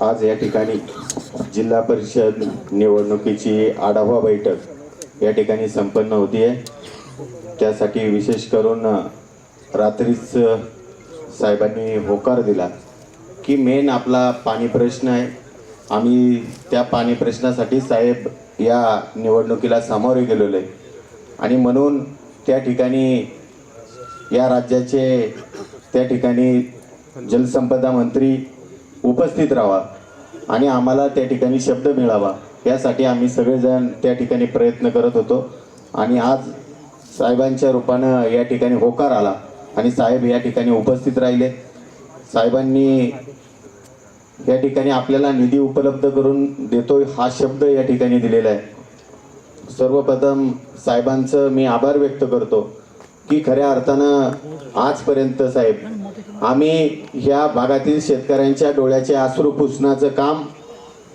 आज या ठिकाणी जिल्हा परिषद निवडणुकीची आढावा बैठक या ठिकाणी संपन्न होती आहे त्यासाठी विशेष करून रात्रीच साहेबांनी होकार दिला की मेन आपला पाणी प्रश्न आहे. आम्ही त्या पाणी प्रश्नासाठी साहेब या निवडणुकीला सामोरे गेलेलो आहे. आणि म्हणून त्या ठिकाणी या राज्याचे त्या ठिकाणी जलसंपदा मंत्री उपस्थित राहावा आणि आम्हाला त्या ठिकाणी शब्द मिळावा. यासाठी आम्ही सगळेजण त्या ठिकाणी प्रयत्न करत होतो. आणि आज साहेबांच्या रूपानं या ठिकाणी होकार आला आणि साहेब या ठिकाणी उपस्थित राहिले. साहेबांनी या ठिकाणी आपल्याला निधी उपलब्ध करून देतोय हा शब्द या ठिकाणी दिलेला आहे. सर्वप्रथम साहेबांचं मी आभार व्यक्त करतो की खऱ्या अर्थानं आजपर्यंत साहेब आम्ही ह्या भागातील शेतकऱ्यांच्या डोळ्याचे आसरू पुसण्याचं काम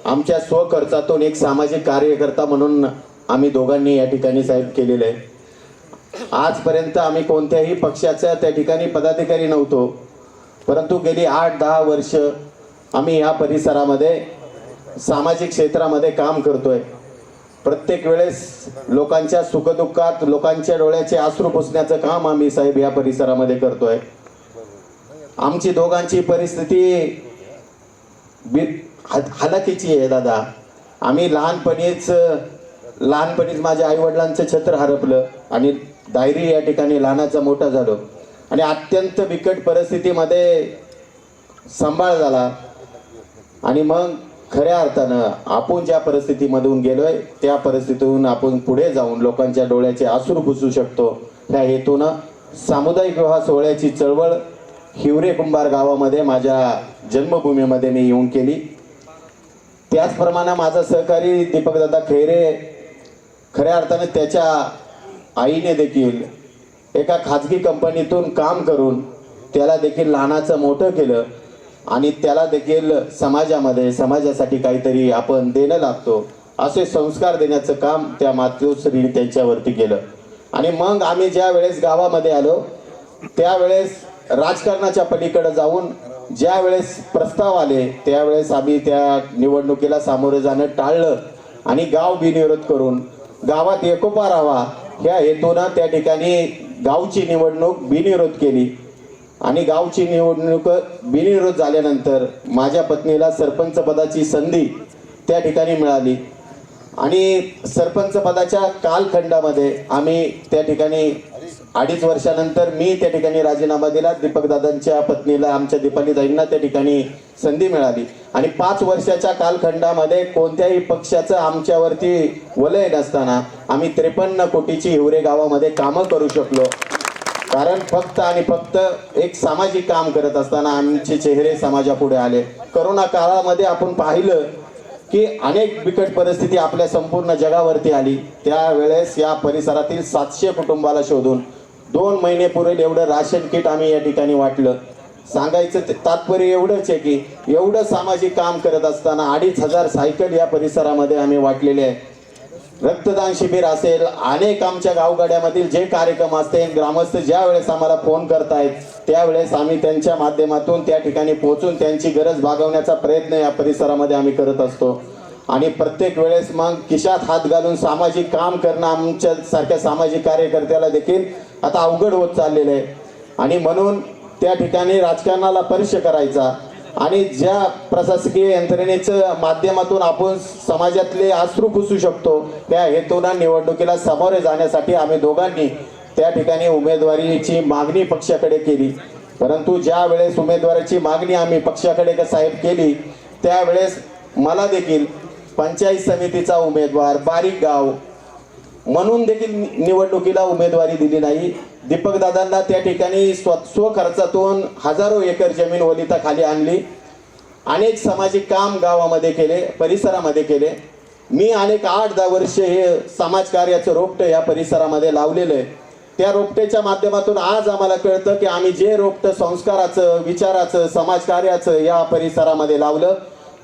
आमच्या स्वखर्चातून एक सामाजिक कार्यकर्ता म्हणून आम्ही दोघांनी या ठिकाणी साहेब केलेलं आहे. आजपर्यंत आम्ही कोणत्याही पक्षाच्या त्या ठिकाणी पदाधिकारी नव्हतो. परंतु गेली आठ दहा वर्ष आम्ही या परिसरामध्ये सामाजिक क्षेत्रामध्ये काम करतोय. प्रत्येक वेळेस लोकांच्या सुखदुःखात लोकांच्या डोळ्याचे आसरू पुसण्याचं काम आम्ही साहेब या परिसरामध्ये करतोय. आमची दोघांची परिस्थिती बी हलाखीची आहे दादा. आम्ही लहानपणीच लहानपणीच माझ्या आईवडिलांचं छत्र हरपलं आणि डायरी या ठिकाणी लहानाचा मोठा झालो. आणि अत्यंत बिकट परिस्थितीमध्ये सांभाळ झाला. आणि मग खऱ्या अर्थानं आपण ज्या परिस्थितीमधून गेलोय त्या परिस्थितीतून आपण पुढे जाऊन लोकांच्या डोळ्याचे आसूर पुसू शकतो. त्या हेतूनं सामुदायिक विवाह सोहळ्याची चळवळ हिवरे कुंभार गावामध्ये माझ्या जन्मभूमीमध्ये मी येऊन केली. त्याचप्रमाणे माझा सहकारी दीपकदादा खैरे खऱ्या अर्थाने त्याच्या आईने देखील एका खाजगी कंपनीतून काम करून त्याला देखील लहानाचं मोठं केलं आणि त्याला देखील समाजामध्ये समाजासाठी काहीतरी आपण देणं लागतो असे संस्कार देण्याचं काम त्या मातोश्रीने त्यांच्यावरती केलं. आणि मग आम्ही ज्या वेळेस गावामध्ये आलो त्यावेळेस राजकारणाच्या पलीकडे जाऊन ज्या वेळेस प्रस्ताव आले त्यावेळेस आम्ही त्या निवडणुकीला सामोरं जाणं टाळलं आणि गाव बिनविरोध करून गावात एकोपा राहावा ह्या हेतूनं त्या ठिकाणी गावची निवडणूक बिनविरोध केली. आणि गावची निवडणूक बिनविरोध झाल्यानंतर माझ्या पत्नीला सरपंच पदाची संधी त्या ठिकाणी मिळाली. आणि सरपंच पदाच्या कालखंडामध्ये आम्ही त्या ठिकाणी अडीच वर्षानंतर मी त्या ठिकाणी राजीनामा दिला. दीपकदादांच्या पत्नीला आमच्या दीपालीताईंना त्या ठिकाणी संधी मिळाली. आणि पाच वर्षाच्या कालखंडामध्ये कोणत्याही पक्षाचं आमच्यावरती वलय नसताना आम्ही त्रेपन्न कोटीची हिवरे गावामध्ये कामं करू शकलो. कारण फक्त आणि फक्त एक सामाजिक काम करत असताना आमचे चेहरे समाजापुढे आले. करोना काळामध्ये आपण पाहिलं की अनेक बिकट परिस्थिती आपल्या संपूर्ण जगावरती आली. त्यावेळेस या परिसरातील सातशे कुटुंबाला शोधून दोन महिने पुरेल एवढं राशन किट आम्ही या ठिकाणी वाटलं. सांगायचं ते तात्पर्य एवढंच आहे की एवढं सामाजिक काम करत असताना अडीच हजार सायकल या परिसरामध्ये आम्ही वाटलेले आहे. रक्तदान शिबिर असेल अनेक आमच्या गावगाड्यामधील जे कार्यक्रम असतील ग्रामस्थ ज्या वेळेस आम्हाला फोन करतायत त्यावेळेस आम्ही त्यांच्या माध्यमातून त्या ठिकाणी पोहोचून त्यांची गरज भागवण्याचा प्रयत्न या परिसरामध्ये आम्ही करत असतो. आणि प्रत्येक वेळेस मग खिशात हात घालून सामाजिक काम करणं आमच्या सारख्या सामाजिक कार्यकर्त्याला देखील आता अवघड होत चाललेलं आहे. आणि म्हणून त्या ठिकाणी राजकारणाला परिचय करायचा. आणि ज्या प्रशासकीय यंत्रणेचं माध्यमातून आपण समाजातले आश्रू पुसू शकतो त्या हेतूनं निवडणुकीला सामोरे जाण्यासाठी आम्ही दोघांनी त्या ठिकाणी उमेदवारीची मागणी पक्षाकडे केली. परंतु ज्या वेळेस उमेदवाराची मागणी आम्ही पक्षाकडे क- साहेब केली त्यावेळेस मला देखील पंचायत समितीचा उमेदवार बारीक गाव म्हणून देखील नि- निवडणुकीला उमेदवारी दिली नाही. दीपक दादांना त्या ठिकाणी स्व स्वखर्चातून हजारो एकर जमीन ओलिताखाली आणली. अनेक सामाजिक काम गावामध्ये केले परिसरामध्ये केले. मी अनेक आठ दहा वर्षे हे समाजकार्याचं रोपटं या परिसरामध्ये लावलेलं आहे. त्या रोपटेच्या माध्यमातून आज आम्हाला कळतं की आम्ही जे रोपटं संस्काराचं विचाराचं समाजकार्याचं या परिसरामध्ये लावलं.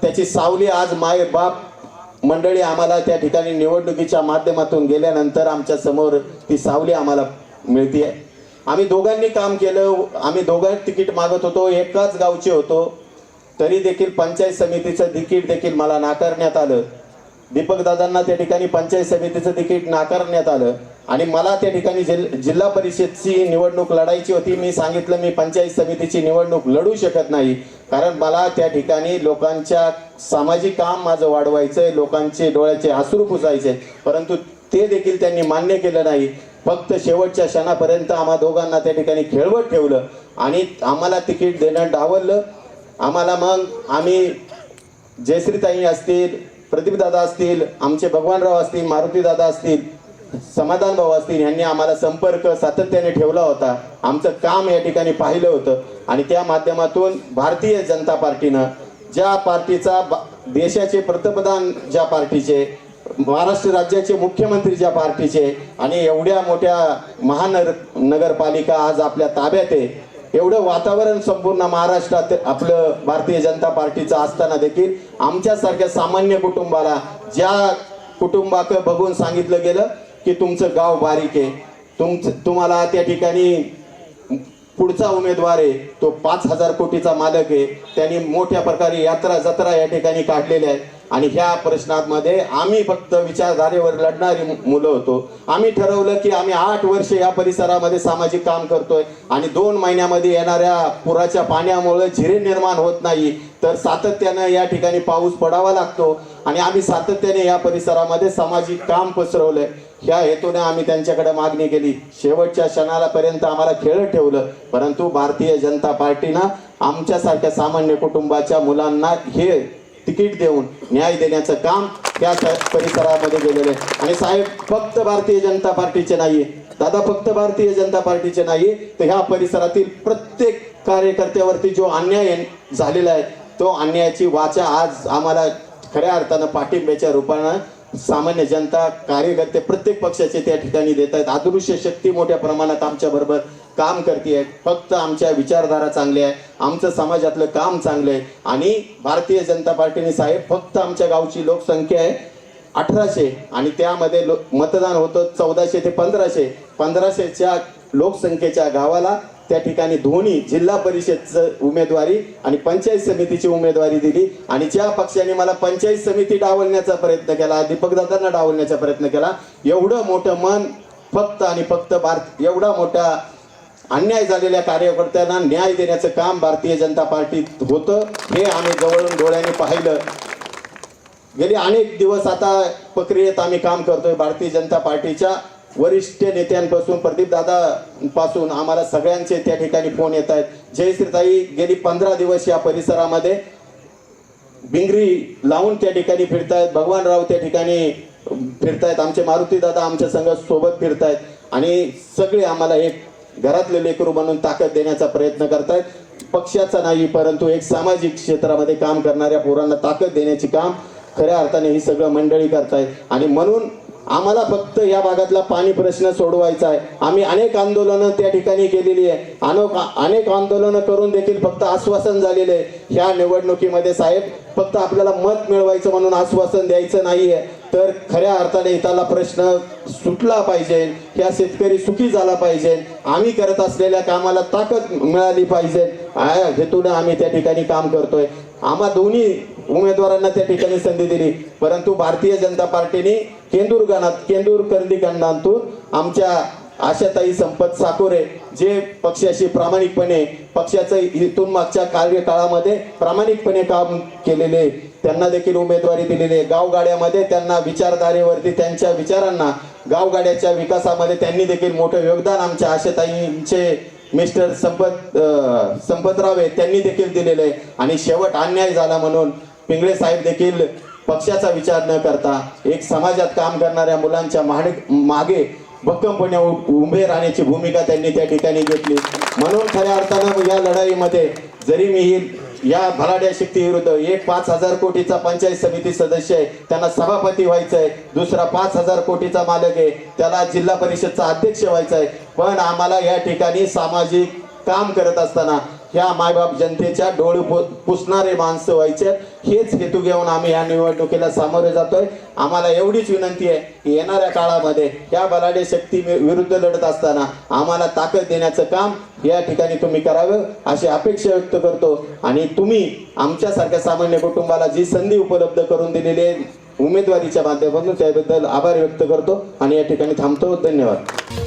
त्याची सावली आज माय बाप मंडळी आम्हाला त्या ठिकाणी निवडणुकीच्या माध्यमातून गेल्यानंतर आमच्यासमोर ती सावली आम्हाला मिळते आम्ही दोघांनी काम केलं आम्ही दोघं तिकीट मागत होतो एकाच गावचे होतो. तरी देखील पंचायत समितीचं तिकीट देखील मला नाकारण्यात आलं. दीपक दादांना त्या ठिकाणी पंचायत समितीचं तिकीट नाकारण्यात आलं. आणि मला त्या ठिकाणी जिल- जिल्हा परिषदची निवडणूक लढायची होती. मी सांगितलं मी पंचायत समितीची निवडणूक लढू शकत नाही. कारण मला त्या ठिकाणी लोकांच्या सामाजिक काम माझं वाढवायचं आहे लोकांचे डोळ्याचे हसरू पुसायचे. परंतु ते देखील त्यांनी मान्य केलं नाही. फक्त शेवटच्या क्षणापर्यंत आम्हा दोघांना त्या ठिकाणी खेळवत ठेवलं आणि आम्हाला तिकीट देणं डावललं. आम्हाला मग आम्ही जयश्रीताई असतील प्रदीपदादा असतील आमचे भगवानराव असतील मारुतीदादा असतील समाधान भाऊ असतील यांनी आम्हाला संपर्क सातत्याने ठेवला होता. आमचं काम या ठिकाणी पाहिलं होतं. आणि त्या माध्यमातून भारतीय जनता पार्टीनं ज्या पार्टीचा बा- देशाचे पंतप्रधान ज्या पार्टीचे महाराष्ट्र राज्याचे मुख्यमंत्री ज्या पार्टीचे आणि एवढ्या मोठ्या महानगर नगरपालिका आज आपल्या ताब्यात आहे. एवढं वातावरण संपूर्ण महाराष्ट्रात आपलं भारतीय जनता पार्टीचं असताना देखील आमच्यासारख्या सामान्य कुटुंबाला ज्या कुटुंबाक बघून सांगितलं गेलं की तुमचं गाव बारीक आहे. तुमचं तुम्हाला त्या ठिकाणी पुढचा उमेदवार आहे. तो पाच हजार कोटीचा मालक आहे. त्यांनी मोठ्या प्रकारे यात्रा जत्रा या ठिकाणी काढलेल्या आहे. आणि ह्या प्रश्नांमध्ये आम्ही फक्त विचारधारेवर लढणारी मु- मुलं होतो. आम्ही ठरवलं की आम्ही आठ वर्ष या परिसरामध्ये सामाजिक काम करतोय. आणि दोन महिन्यामध्ये येणाऱ्या पुराच्या पाण्यामुळे झिरे निर्माण होत नाही. तर सातत्यानं या ठिकाणी पाऊस पडावा लागतो. आणि आम्ही सातत्याने या परिसरामध्ये सामाजिक काम पसरवलंय. ह्या हेतूने आम्ही त्यांच्याकडे मागणी केली. शेवटच्या क्षणाला पर्यंत आम्हाला खेळत ठेवलं. परंतु भारतीय जनता पार्टीनं आमच्यासारख्या सामान्य कुटुंबाच्या मुलांना हे तिकीट देऊन न्याय देण्याचं काम त्या परिसरामध्ये गेलेलं आहे. आणि साहेब फक्त भारतीय जनता पार्टीचे नाही दादा फक्त भारतीय जनता पार्टीचे नाही तर ह्या परिसरातील प्रत्येक कार्यकर्त्यावरती जो अन्याय झालेला आहे तो अन्यायाची वाचा आज आम्हाला खऱ्या अर्थानं पाठिंब्याच्या रूपानं सामान्य जनता कार्यकर्ते प्रत्येक पक्षाचे त्या ठिकाणी देत आहेत. अदृश्य शक्ती मोठ्या प्रमाणात आमच्याबरोबर काम करते फक्त आमच्या विचारधारा चांगल्या आहे आमचं समाजातलं काम चांगलं आहे. आणि भारतीय जनता पार्टीने साहेब फक्त आमच्या गावची लोकसंख्या आहे अठराशे आणि त्यामध्ये लो मतदान होतं चौदाशे ते पंधराशे. पंधराशेच्या लोकसंख्येच्या गावाला त्या ठिकाणी दोन्ही जिल्हा परिषदचं उमेदवारी आणि पंचायत समितीची उमेदवारी दिली. आणि ज्या पक्षाने मला पंचायत समिती डावलण्याचा प्रयत्न केला दीपकदादांना डावलण्याचा प्रयत्न केला एवढं मोठं मन फक्त आणि फक्त भारत एवढा मोठा अन्याय झालेल्या कार्यकर्त्यांना न्याय देण्याचं काम भारतीय जनता पार्टीत होतं. हे आम्ही जवळून डोळ्याने पाहिलं. गेली अनेक दिवस आता प्रक्रियेत आम्ही काम करतोय भारतीय जनता पार्टीच्या. वरिष्ठ नेत्यांपासून प्रदीप दादा पासून आम्हाला सगळ्यांचे त्या ठिकाणी फोन येत आहेत. जयश्रीताई गेली पंधरा दिवस या परिसरामध्ये बिंगरी लावून त्या ठिकाणी फिरतायत भगवानराव त्या ठिकाणी फिरतायत आमचे मारुती दादा आमच्या संघ सोबत फिरतायत आणि सगळे आम्हाला एक घरातले लेकरू म्हणून ताकद देण्याचा प्रयत्न करतायत. पक्षाचा नाही परंतु एक सामाजिक क्षेत्रामध्ये काम करणाऱ्या पोरांना ताकद देण्याचे काम खऱ्या अर्थाने ही सगळं मंडळी करतायत. आणि म्हणून आम्हाला फक्त या भागातला पाणी प्रश्न सोडवायचा आहे. आम्ही अनेक आंदोलनं त्या ठिकाणी केलेली आहे. अनोक अनेक आंदोलनं करून देखील फक्त आश्वासन झालेले आहे. ह्या निवडणुकीमध्ये साहेब फक्त आपल्याला मत मिळवायचं म्हणून आश्वासन द्यायचं नाहीये. तर खऱ्या अर्थाने इथला प्रश्न सुटला पाहिजे. ह्या शेतकरी सुखी झाला पाहिजे. आम्ही करत असलेल्या कामाला ताकद मिळाली पाहिजे. हेतून आम्ही त्या ठिकाणी काम करतोय. आम्हा दोन्ही उमेदवारांना त्या ठिकाणी संधी दिली. परंतु भारतीय जनता पार्टीने केंदूर गणात केंदूर कर्दी गणातून आमच्या आशाताई संपत साकोरे जे पक्षाशी प्रामाणिकपणे पक्षाचं इथून मागच्या कार्यकाळामध्ये प्रामाणिकपणे काम केलेले त्यांना देखील उमेदवारी दिलेली आहे गावगाड्यामध्ये त्यांना विचारधारेवरती त्यांच्या विचारांना गावगाड्याच्या विकासामध्ये त्यांनी देखील मोठं योगदान आमच्या आशाताईंचे मिस्टर संपत संपतराव आहे त्यांनी देखील दिलेले आहे. आणि शेवट अन्याय झाला म्हणून पिंगळे साहेब देखील पक्षाचा विचार न करता एक समाजात काम करणाऱ्या मुलांच्या मागे मागे भक्कमपणे उ- उभे राहण्याची भूमिका त्यांनी त्या ठिकाणी घेतली. म्हणून खऱ्या अर्थानं या लढाईमध्ये जरी मी ही या भलाड्या शक्तीविरुद्ध एक पाच हजार कोटीचा पंचायत समिती सदस्य आहे त्यांना सभापती व्हायचं आहे दुसरा पाच हजार कोटीचा मालक आहे त्याला जिल्हा परिषदचा अध्यक्ष व्हायचा आहे पण आम्हाला या ठिकाणी सामाजिक काम करत असताना ह्या मायबाप जनतेच्या डोळे पुसणारे माणसं व्हायचे. हेच हेतू घेऊन आम्ही या निवडणुकीला सामोरे जातोय. आम्हाला एवढीच विनंती आहे की येणाऱ्या काळामध्ये या बलाढ्य शक्ती विरुद्ध लढत असताना आम्हाला ताकद देण्याचं काम या ठिकाणी तुम्ही करावं अशी अपेक्षा व्यक्त करतो. आणि तुम्ही आमच्यासारख्या सामान्य कुटुंबाला जी संधी उपलब्ध करून दिलेली आहे उमेदवारीच्या माध्यमातून त्याबद्दल आभार व्यक्त करतो. आणि या ठिकाणी थांबतो. धन्यवाद.